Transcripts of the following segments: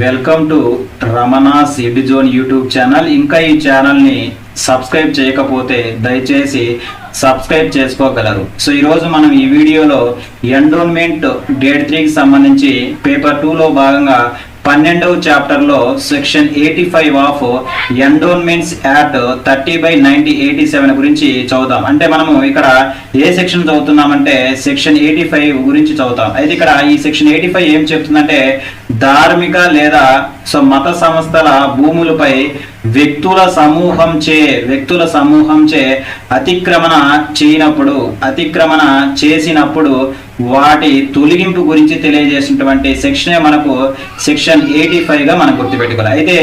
Welcome to Ramana Sid zone YouTube channel. ఇంకా ఈ ఛానల్ని సబ్స్క్రైబ్ చేయకపోతే దయచేసి సబ్స్క్రైబ్ చేసుకోగలరు. సో ఈరోజు మనం ఈ వీడియోలో ఎన్రోల్మెంట్ డేట్ త్రీకి సంబంధించి పేపర్ టూలో భాగంగా పన్నెండవ చాప్టర్లో section eighty five of endowments act thirty by ninety eighty seven గురించి చదువుతాం. అంటే మనము ఇక్కడ ఏ సెక్షన్ చదువుతున్నామంటే సెక్షన్ ఎయిటీ ఫైవ్ గురించి చదువుతాం. అయితే ఇక్కడ ఈ సెక్షన్ ఎయిటీ ఫైవ్ ఏం చెప్తుందంటే ధార్మిక లేదా సో మత సంస్థల భూములపై వ్యక్తుల సమూహం చే వ్యక్తుల సమూహం చే అతిక్రమణ చేయనప్పుడు అతిక్రమణ చేసినప్పుడు వాటి తొలగింపు గురించి తెలియజేసినటువంటి సెక్షనే మనకు సెక్షన్ ఎయిటీ ఫైవ్గా మనం గుర్తుపెట్టుకోవాలి. అయితే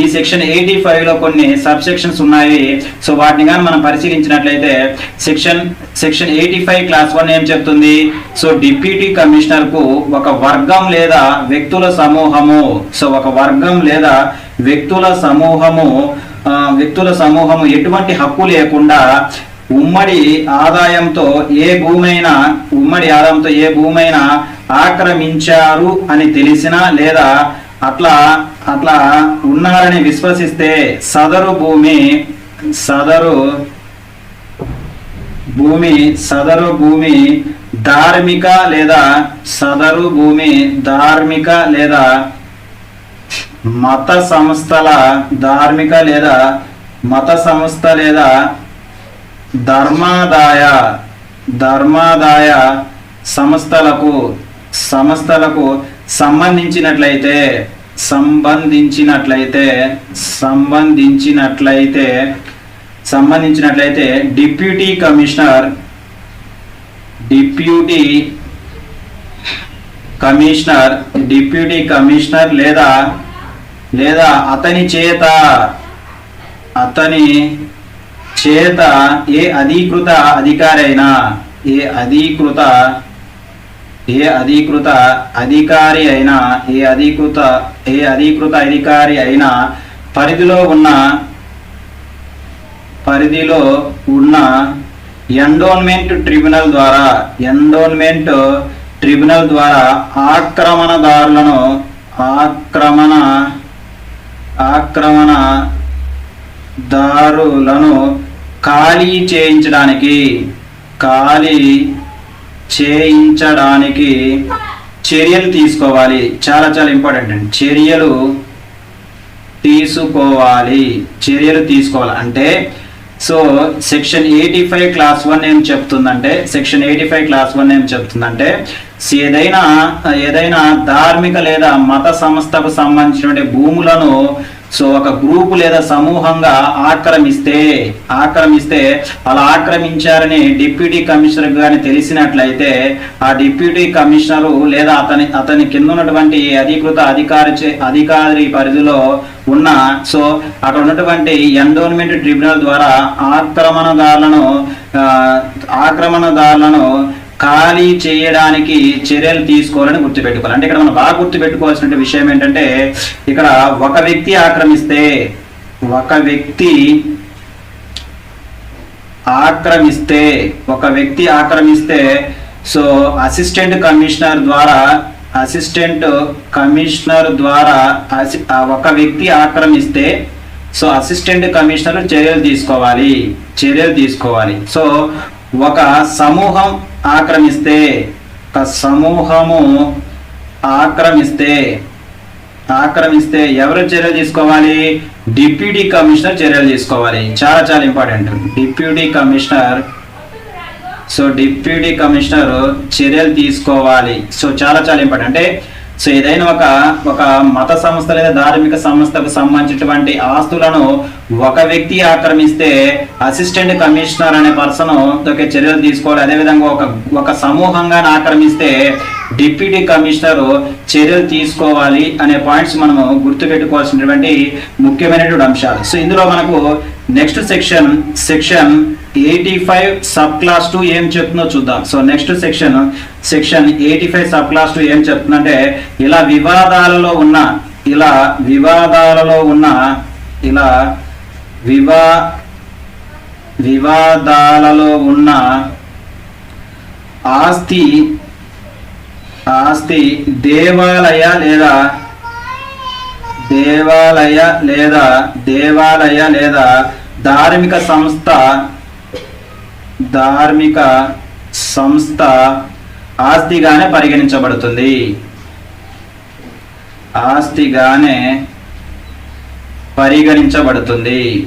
ఈ సెక్షన్ ఎయిటీ ఫైవ్లో కొన్ని సబ్ సెక్షన్స్ ఉన్నాయి. సో వాటిని కానీ మనం పరిశీలించినట్లయితే section section eighty five class one ఏం చెప్తుంది? సో డిప్యూటీ కమిషనర్కు ఒక వర్గం లేదా వ్యక్తుల సమూహము. సో ఒక వర్గం లేదా వ్యక్తుల సమూహము వ్యక్తుల సమూహము ఎటువంటి హక్కు లేకుండా ఉమ్మడి ఆదాయంతో ఏ భూమైనా ఉమ్మడి ఆదాయంతో ఏ భూమైనా ఆక్రమించారు అని తెలిసినా లేదా అట్లా అట్లా ఉన్నారని విశ్వసిస్తే సదరు భూమి సదరు భూమి సదరు భూమి ధార్మిక లేదా సదరు భూమి ధార్మిక లేదా మత సంస్థల ధార్మిక లేదా మత సంస్థ లేదా ధర్మాదాయ ధర్మాదాయ సంస్థలకు సంస్థలకు సంబంధించినట్లయితే సంబంధించినట్లయితే సంబంధించినట్లయితే సంబంధించినట్లయితే deputy commissioner deputy commissioner deputy commissioner లేదా లేదా అతని చేత అతని చేత ఏ అధీకృత అధికారి అయినా ఏ అధీకృత ఏ అధీకృత అధికారి అయినా ఏ అధీకృత ఏ అధీకృత అధికారి అయినా పరిధిలో ఉన్న పరిధిలో ఉన్న ఎండోన్మెంట్ ట్రిబ్యునల్ ద్వారా ఎండోన్మెంట్ ట్రిబ్యునల్ ద్వారా ఆక్రమణదారులను ఆక్రమణ ఆక్రమణ దారులను ఖాళీ చేయించడానికి ఖాళీ చేయించడానికి చర్యలు తీసుకోవాలి. చాలా చాలా ఇంపార్టెంట్ అండి. చర్యలు తీసుకోవాలి. చర్యలు తీసుకోవాలి. అంటే so section eighty five class one ఏం చెప్తుందంటే section eighty five class one ఏం చెప్తుందంటే ఏదైనా ఏదైనా ధార్మిక లేదా మత సంస్థకు సంబంధించినటువంటి భూములను సో ఒక గ్రూపు లేదా సమూహంగా ఆక్రమిస్తే ఆక్రమిస్తే అలా ఆక్రమించారని డిప్యూటీ కమిషనర్ గారిని తెలిసినట్లయితే ఆ డిప్యూటీ కమిషనరు లేదా అతని అతని కింద ఉన్నటువంటి అధికృత అధికారి చే- అధికారి పరిధిలో ఉన్న సో అక్కడ ఉన్నటువంటి ఎండోన్మెంట్ ట్రిబ్యునల్ ద్వారా ఆక్రమణదారులను ఆక్రమణదారులను ఖాళీ చేయడానికి చర్యలు తీసుకోవాలని గుర్తుపెట్టుకోవాలి. అంటే ఇక్కడ మనం బాగా గుర్తుపెట్టుకోవాల్సిన విషయం ఏంటంటే ఇక్కడ ఒక వ్యక్తి ఆక్రమిస్తే ఒక వ్యక్తి ఆక్రమిస్తే ఒక వ్యక్తి ఆక్రమిస్తే సో అసిస్టెంట్ కమిషనర్ ద్వారా అసిస్టెంట్ కమిషనర్ ద్వారా ఒక వ్యక్తి ఆక్రమిస్తే సో అసిస్టెంట్ కమిషనర్ చర్యలు తీసుకోవాలి చర్యలు తీసుకోవాలి. సో ఒక సమూహం ఆక్రమిస్తే ఒక సమూహము ఆక్రమిస్తే ఆక్రమిస్తే ఎవరు చర్యలు తీసుకోవాలి? డిప్యూటీ కమిషనర్ చర్యలు తీసుకోవాలి. చాలా చాలా important. Deputy commissioner so deputy commissioner చర్యలు తీసుకోవాలి. సో చాలా చాలా ఇంపార్టెంట్. అంటే సో ఏదైనా ఒక ఒక మత సంస్థ లేదా ధార్మిక సంస్థకు సంబంధించినటువంటి ఆస్తులను ఒక వ్యక్తి ఆక్రమిస్తే అసిస్టెంట్ కమిషనర్ అనే పర్సన్ ఒక చర్యలు తీసుకోవాలి. అదేవిధంగా ఒక ఒక సమూహంగా ఆక్రమిస్తే డిప్యూటీ కమిషనర్ చర్యలు తీసుకోవాలి అనే పాయింట్స్ మనము గుర్తుపెట్టుకోవాల్సినటువంటి ముఖ్యమైనటువంటి అంశాలు. సో ఇందులో మనకు next section section eighty five sub class two ఏం చెప్తుందో చూద్దాం. So next section section eighty five sub class two ఏం చెప్తుందంటే ఇలా వివాదాలలో ఉన్న ఇలా వివాదాలలో ఉన్న ఇలా వివా వివాదాలలో ఉన్న ఆస్తి ఆస్తి దేవాలయ లేదా దేవాలయ లేదా దేవాలయ లేదా ధార్మిక సంస్థ ధార్మిక సంస్థ ఆస్తిగానే పరిగణించబడుతుంది. ఆస్తిగానే పరిగణించబడుతుంది.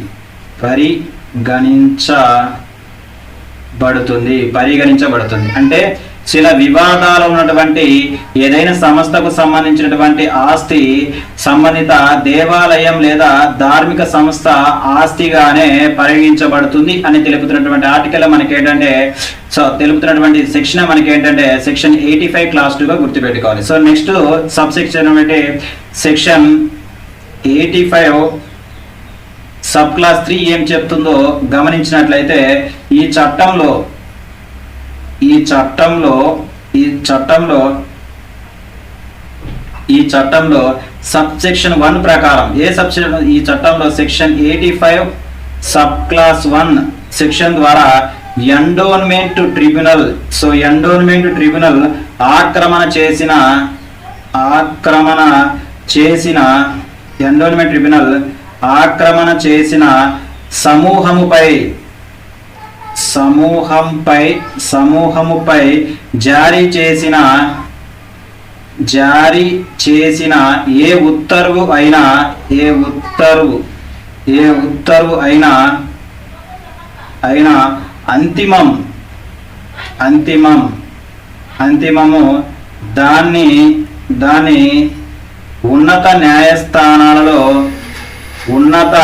పరిగణించబడుతుంది. పరిగణించబడుతుంది. అంటే చిల వివాదాలు ఉన్నటువంటి ఏదైనా సంస్థకు సంబంధించినటువంటి ఆస్తి సంబంధిత దేవాలయం లేదా ధార్మిక సంస్థ ఆస్తిగానే పరిగణించబడుతుంది అని తెలుపుతున్నటువంటి ఆర్టికల్ మనకి ఏంటంటే సో తెలుపుతున్నటువంటి సెక్షన్ మనకి ఏంటంటే సెక్షన్ ఎయిటీ ఫైవ్ క్లాస్ టూగా గుర్తుపెట్టుకోవాలి. సో నెక్స్ట్ సబ్ సెక్షన్ ఏంటంటే section eighty five sub class three ఏం చెప్తుందో గమనించినట్లయితే ఈ చట్టంలో ఈ చట్టంలో ఈ చట్టంలో ఈ చట్టంలో సబ్ సెక్షన్ వన్ ప్రకారం ఏ సబ్ ఈ చట్టంలో section eighty five sub class one section ద్వారా endowment tribunal so endowment tribunal ఆక్రమణ చేసిన ఆక్రమణ చేసిన ఎండోన్మెంట్ ట్రిబ్యునల్ ఆక్రమణ చేసిన సమూహముపై సమూహంపై సమూహముపై జారీ చేసిన జారీ చేసిన ఏ ఉత్తర్వు అయినా ఏ ఉత్తర్వు ఏ ఉత్తర్వు అయినా అయినా అంతిమం అంతిమం అంతిమము దాన్ని దాని ఉన్నత న్యాయస్థానాలలో ఉన్నత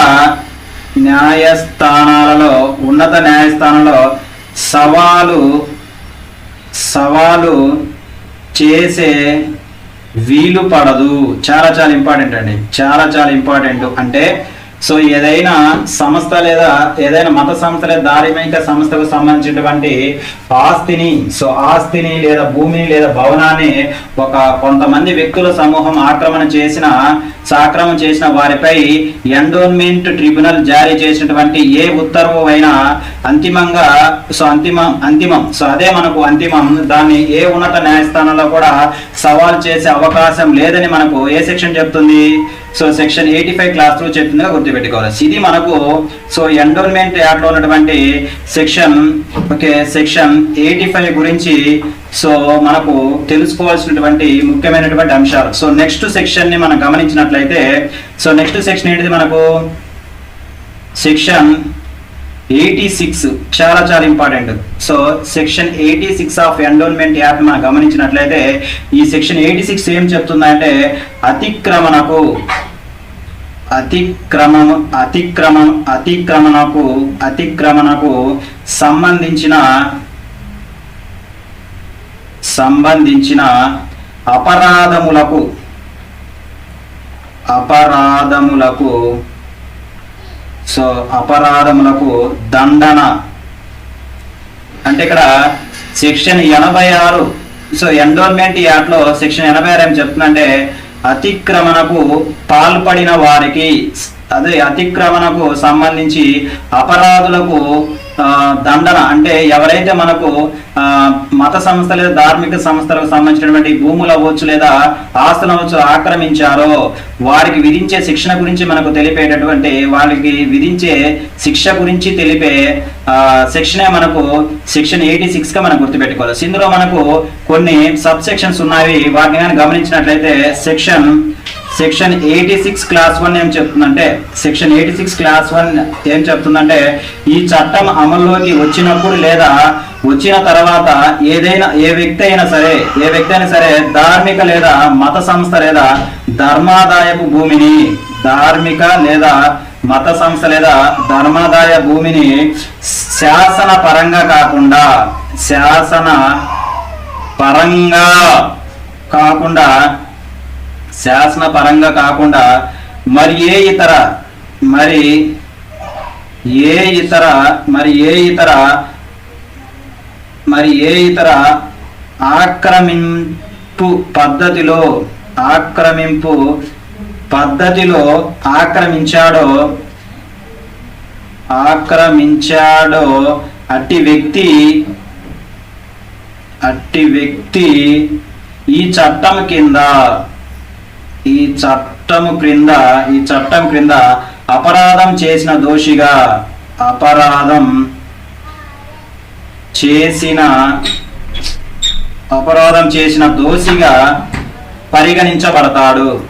న్యాయస్థానాలలో ఉన్నత న్యాయస్థానంలో సవాలు సవాలు చేసే వీలు పడదు. చాలా చాలా ఇంపార్టెంట్ అండి. చాలా చాలా ఇంపార్టెంట్ అంటే సో ఏదైనా సంస్థ లేదా ఏదైనా మత సంస్థ లేదా ధార్మిక సంస్థకు సంబంధించినటువంటి ఆస్తిని సో ఆస్తిని లేదా భూమిని లేదా భవనాన్ని ఒక కొంతమంది వ్యక్తుల సమూహం ఆక్రమణ చేసిన సాక్రమణ చేసిన వారిపై ఎండోన్మెంట్ ట్రిబ్యునల్ జారీ చేసినటువంటి ఏ ఉత్తర్వు అయినా అంతిమంగా సో అంతిమం అంతిమం సో అదే మనకు అంతిమం. దాన్ని ఏ ఉన్నత న్యాయస్థానంలో కూడా సవాల్ చేసే అవకాశం లేదని మనకు ఏ సెక్షన్ చెప్తుంది? So section eighty five class two చెప్తుందిగా గుర్తుపెట్టుకోవాలి. ఇది మనకు సో ఎండోన్మెంట్ యాక్ట్లో ఉన్నటువంటి section okay section eighty five గురించి సో మనకు తెలుసుకోవాల్సినటువంటి ముఖ్యమైనటువంటి అంశాలు. సో నెక్స్ట్ సెక్షన్ని మనం గమనించినట్లయితే సో నెక్స్ట్ సెక్షన్ ఏంటిది మనకు? సెక్షన్ ఎయిటీ సిక్స్ చాలా చాలా important so section eighty six of endowment act మనం గమనించినట్లయితే ఈ సెక్షన్ ఎయిటీ సిక్స్ ఏం చెప్తుందంటే అతిక్రమణకు అతిక్రమం అతిక్రమం అతిక్రమణకు అతిక్రమణకు సంబంధించిన సంబంధించిన అపరాధములకు అపరాధములకు సో అపరాధములకు దండన. అంటే ఇక్కడ సెక్షన్ ఎనభై ఆరు సో ఎండోర్మెంట్ యాక్ట్లో సెక్షన్ ఎనభై ఆరు ఏం చెప్తుందంటే అతిక్రమణకు పాల్పడిన వారికి అదే అతిక్రమణకు సంబంధించి అపరాధులకు దండన. అంటే ఎవరైతే మనకు ఆ, మత సంస్థ లేదా ధార్మిక సంస్థలకు సంబంధించినటువంటి భూములు అవ్వచ్చు లేదా ఆస్తులు అవ్వచ్చు ఆక్రమించారో వారికి విధించే శిక్షణ గురించి మనకు తెలిపేటటువంటి వాళ్ళకి విధించే శిక్ష గురించి తెలిపే ఆ, సెక్షనే మనకు సెక్షన్ ఎయిటీ సిక్స్గా మనం గుర్తుపెట్టుకోవాలి. ఇందులో మనకు కొన్ని సబ్ సెక్షన్స్ ఉన్నాయి. వాటిని కానీ గమనించినట్లయితే section section eighty six class one ఏం చెప్తుందంటే section eighty six class one ఏం చెప్తుందంటే ఈ చట్టం అమల్లోకి వచ్చినప్పుడు లేదా వచ్చిన తర్వాత ఏదైనా ఏ వ్యక్తి అయినా సరే ఏ వ్యక్తి అయినా సరే ధార్మిక లేదా మత సంస్థ లేదా ధర్మాదాయపు భూమిని ధార్మిక లేదా మత సంస్థ లేదా ధర్మాదాయ భూమిని శాసన పరంగా కాకుండా శాసన పరంగా కాకుండా శాసన పరంగా కాకుండా మరి ఏ ఇతర మరి ఏ ఇతర మరి ఏ ఇతర మరి ఏ ఇతర ఆక్రమింపు పద్ధతిలో ఆక్రమింపు పద్ధతిలో ఆక్రమించాడో ఆక్రమించాడో అట్టి వ్యక్తి అట్టి వ్యక్తి ఈ చట్టం కింద ఈ చట్టము క్రింద ఈ చట్టం క్రింద అపరాధం చేసిన దోషిగా అపరాధం చేసిన అపరాధం చేసిన దోషిగా పరిగణించబడతాడు.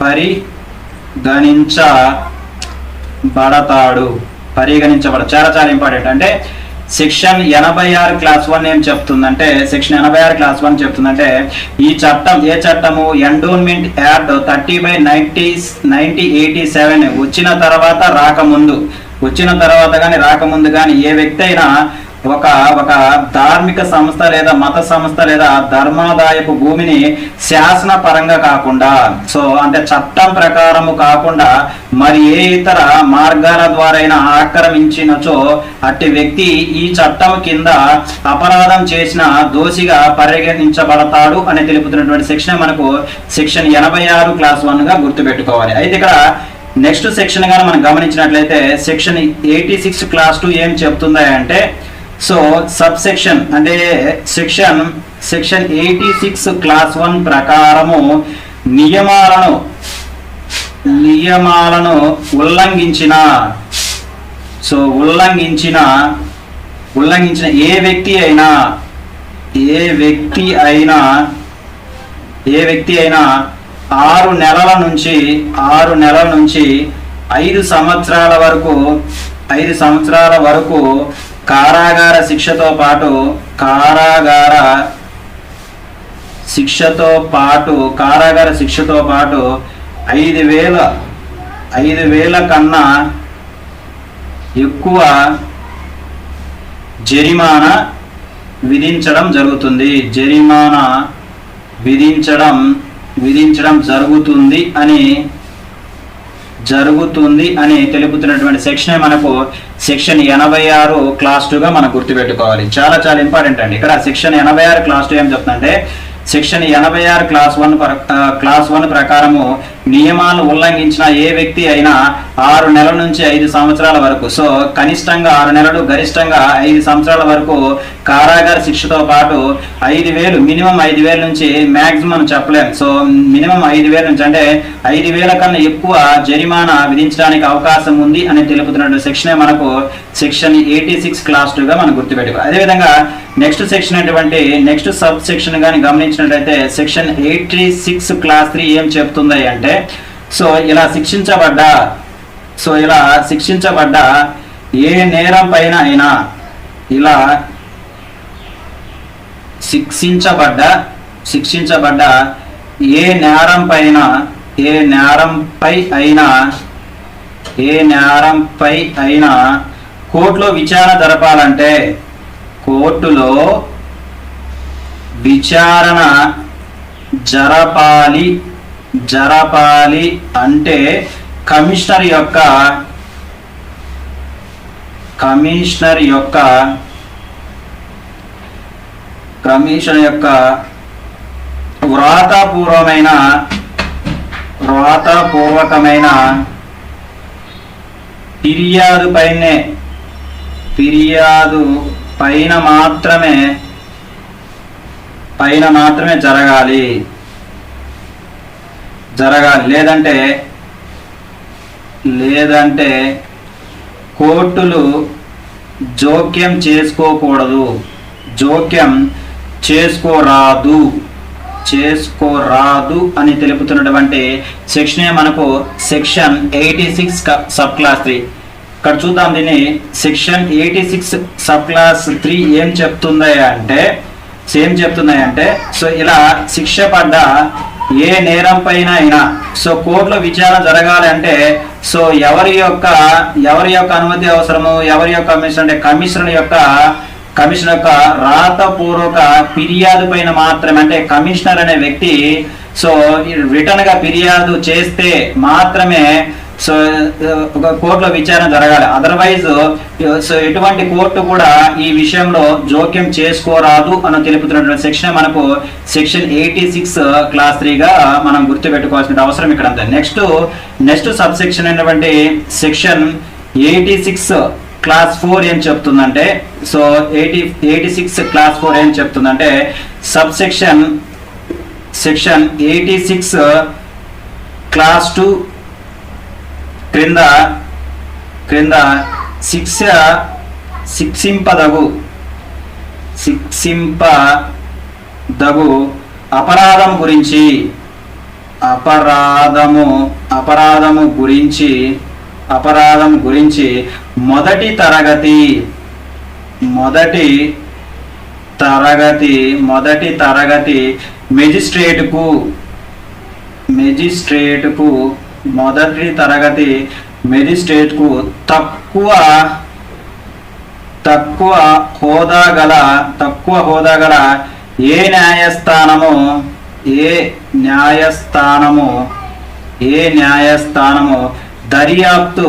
పరిగణించబడతాడు. పరిగణించబడ చాలా చాలా ఇంపార్టెంట్ అంటే సెక్షన్ ఎనభై ఆరు క్లాస్ వన్ ఏం చెప్తుందంటే సెక్షన్ ఎనభై ఆరు క్లాస్ వన్ చెప్తుందంటే ఈ చట్టం ఏ చట్టము? Endowment act thirty by ninety ninety eighty seven వచ్చిన తర్వాత రాకముందు వచ్చిన తర్వాత కానీ రాకముందు కానీ ఏ వ్యక్తి అయినా ఒక ఒక ధార్మిక సంస్థ లేదా మత సంస్థ లేదా ధర్మాదాయపు భూమిని శాసన పరంగా కాకుండా సో అంటే చట్టం ప్రకారము కాకుండా మరి ఏ ఇతర మార్గాల ద్వారా ఆక్రమించినచో అట్టి వ్యక్తి ఈ చట్టం కింద అపరాధం చేసిన దోషిగా పరిగణించబడతాడు అని తెలుపుతున్నటువంటి శిక్షణ మనకు సెక్షన్ ఎనభై ఆరు క్లాస్ వన్గా గుర్తుపెట్టుకోవాలి. అయితే ఇక్కడ నెక్స్ట్ సెక్షన్గా మనం గమనించినట్లయితే section eighty six class two ఏం చెప్తుందా అంటే సో సబ్ సెక్షన్ అంటే section section eighty six class one ప్రకారము నియమాలను నియమాలను ఉల్లంఘించిన సో ఉల్లంఘించిన ఉల్లంఘించిన ఏ వ్యక్తి అయినా ఏ వ్యక్తి అయినా ఏ వ్యక్తి అయినా ఆరు నెలల నుంచి ఆరు నెలల నుంచి ఐదు సంవత్సరాల వరకు ఐదు సంవత్సరాల వరకు కారాగార శిక్షతో పాటు కారాగార శిక్షతో పాటు కారాగార శిక్షతో పాటు ఐదు వేల ఐదు వేల కన్నా ఎక్కువ జరిమానా విధించడం జరుగుతుంది. జరిమానా విధించడం విధించడం జరుగుతుంది అని జరుగుతుంది అని తెలుపుతున్నటువంటి సెక్షన్ మనకు సెక్షన్ ఎనభై ఆరు క్లాస్ టూగా మనం గుర్తుపెట్టుకోవాలి. చాలా చాలా ఇంపార్టెంట్ అండి. ఇక్కడ సెక్షన్ ఎనభై ఆరు క్లాస్ టూ ఏం చెప్తుందంటే సెక్షన్ ఎనభై ఆరు క్లాస్ వన్ క్లాస్ వన్ ప్రకారము నియమాలు ఉల్లంఘించిన ఏ వ్యక్తి అయినా ఆరు నెలల నుంచి ఐదు సంవత్సరాల వరకు సో కనిష్టంగా ఆరు నెలలు గరిష్టంగా ఐదు సంవత్సరాల వరకు కారాగార శిక్షతో పాటు ఐదు వేలు మినిమం ఐదు వేల నుంచి మ్యాక్సిమం చెప్పలేం. సో మినిమం ఐదు వేల నుంచి అంటే ఐదు వేల కన్నా ఎక్కువ జరిమానా విధించడానికి అవకాశం ఉంది అని తెలుపుతున్నటువంటి సెక్షనే మనకు సెక్షన్ ఎయిటీ సిక్స్ క్లాస్ టూగా మనం గుర్తుపెట్టుకో అదేవిధంగా నెక్స్ట్ సెక్షన్ అటువంటి నెక్స్ట్ సబ్ సెక్షన్ కానీ గమనించినట్లయితే section eighty six class three ఏం చెప్తుంది అంటే సో ఇలా శిక్షించబడ్డ సో ఇలా శిక్షించబడ్డ ఏ నేరం పైన అయినా ఇలా శిక్షించబడ్డ శిక్షించబడ్డ ఏ నేరం పైన ఏ నేరంపై అయినా ఏ నేరంపై అయినా కోర్టులో విచారణ జరపాలంటే కోర్టులో విచారణ జరపాలి జరపాలి అంటే కమిషనర్ యొక్క కమిషనర్ యొక్క కమిషన్ యొక్క వ్రాతపూర్వమైన వ్రాతపూర్వకమైన ఫిర్యాదు పైనే ఫిర్యాదు పైన మాత్రమే పైన మాత్రమే జరగాలి. జరగాలి. లేదంటే లేదంటే కోర్టులు జోక్యం చేసుకోకూడదు. జోక్యం చేసుకోరాదు. చేసుకోరాదు అని తెలుపుతున్నటువంటి సెక్షనే మనకు section eighty six sub class three. ఇక్కడ చూద్దాం దీన్ని. Section eighty six sub class three ఏం చెప్తుంది అంటే సేమ్ చెప్తున్నాయి అంటే సో ఇలా శిక్ష పడ్డ ఏ నేరం పైన అయినా సో కోర్టులో విచారణ జరగాలి అంటే సో ఎవరి యొక్క ఎవరి యొక్క అనుమతి అవసరము ఎవరి యొక్క కమిషన్ అంటే కమిషనర్ యొక్క కమిషన్ యొక్క రాతపూర్వక ఫిర్యాదు పైన మాత్రమే అంటే కమిషనర్ అనే వ్యక్తి సో రిటర్న్గా ఫిర్యాదు చేస్తే మాత్రమే సో ఒక కోర్టులో విచారణ జరగాలి. అదర్వైజ్ సో ఎటువంటి కోర్టు కూడా ఈ విషయంలో జోక్యం చేసుకోరాదు అని తెలుపుతున్నటువంటి సెక్షన్ మనకు సెక్షన్ ఎయిటీ సిక్స్ క్లాస్ త్రీగా మనం గుర్తుపెట్టుకోవాల్సిన అవసరం ఇక్కడ అంతే నెక్స్ట్ నెక్స్ట్ సబ్ సెక్షన్ అయినటువంటి section eighty six class four ఏం చెప్తుందంటే so eighty eighty six class four ఏం చెప్తుందంటే sub section section eighty six class two క్రింద క్రింద శిక్ష శిక్షింపదగు శిక్షింపదగు అపరాధం గురించి అపరాధము అపరాధము గురించి అపరాధం గురించి మొదటి తరగతి మొదటి తరగతి మొదటి తరగతి మెజిస్ట్రేట్కు మెజిస్ట్రేట్కు మొదటి తరగతి మెజిస్ట్రేట్కు తక్కువ తక్కువ హోదా గల తక్కువ హోదా గల ఏ న్యాయస్థానము ఏ న్యాయస్థానము ఏ న్యాయస్థానము దర్యాప్తు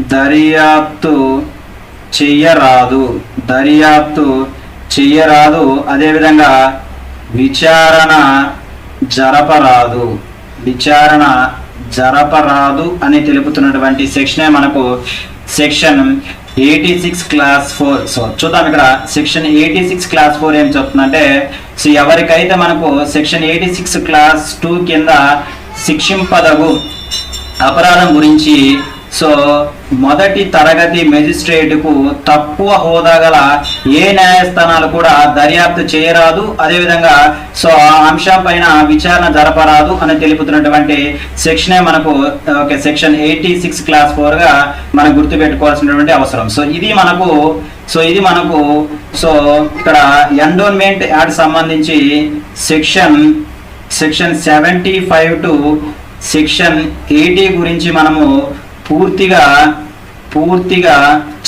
దర్యాప్తు చెయ్యరాదు దర్యాప్తు చెయ్యరాదు. అదేవిధంగా విచారణ జరపరాదు. విచారణ జరపరాదు అని తెలుపుతున్నటువంటి సెక్షనే మనకు section eighty six class four so చూద్దాం ఇక్కడ section eighty six class four ఏం చెప్తుందంటే సో ఎవరికైతే మనకు section eighty six class two కింద శిక్షింపదగు అపరాధం గురించి సో మొదటి తరగతి మెజిస్ట్రేట్కు తక్కువ హోదా గల ఏ న్యాయస్థానాలు కూడా దర్యాప్తు చేయరాదు. అదేవిధంగా సో ఆ అంశం పైన విచారణ జరపరాదు అని తెలుపుతున్నటువంటి సెక్షనే మనకు okay section eighty six class ఫోర్గా మనం గుర్తుపెట్టుకోవాల్సినటువంటి అవసరం. సో ఇది మనకు సో ఇది మనకు సో ఇక్కడ ఎండోన్మెంట్ యాడ్ సంబంధించి section section seventy five to section eighty గురించి మనము పూర్తిగా పూర్తిగా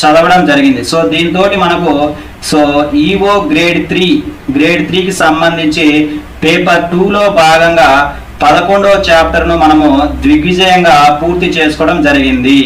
చదవడం జరిగింది. సో దీంతో మనకు so EO grade three grade త్రీకి సంబంధించి పేపర్ టూలో భాగంగా పదకొండవ చాప్టర్ను మనము దిగ్విజయంగా పూర్తి చేసుకోవడం జరిగింది.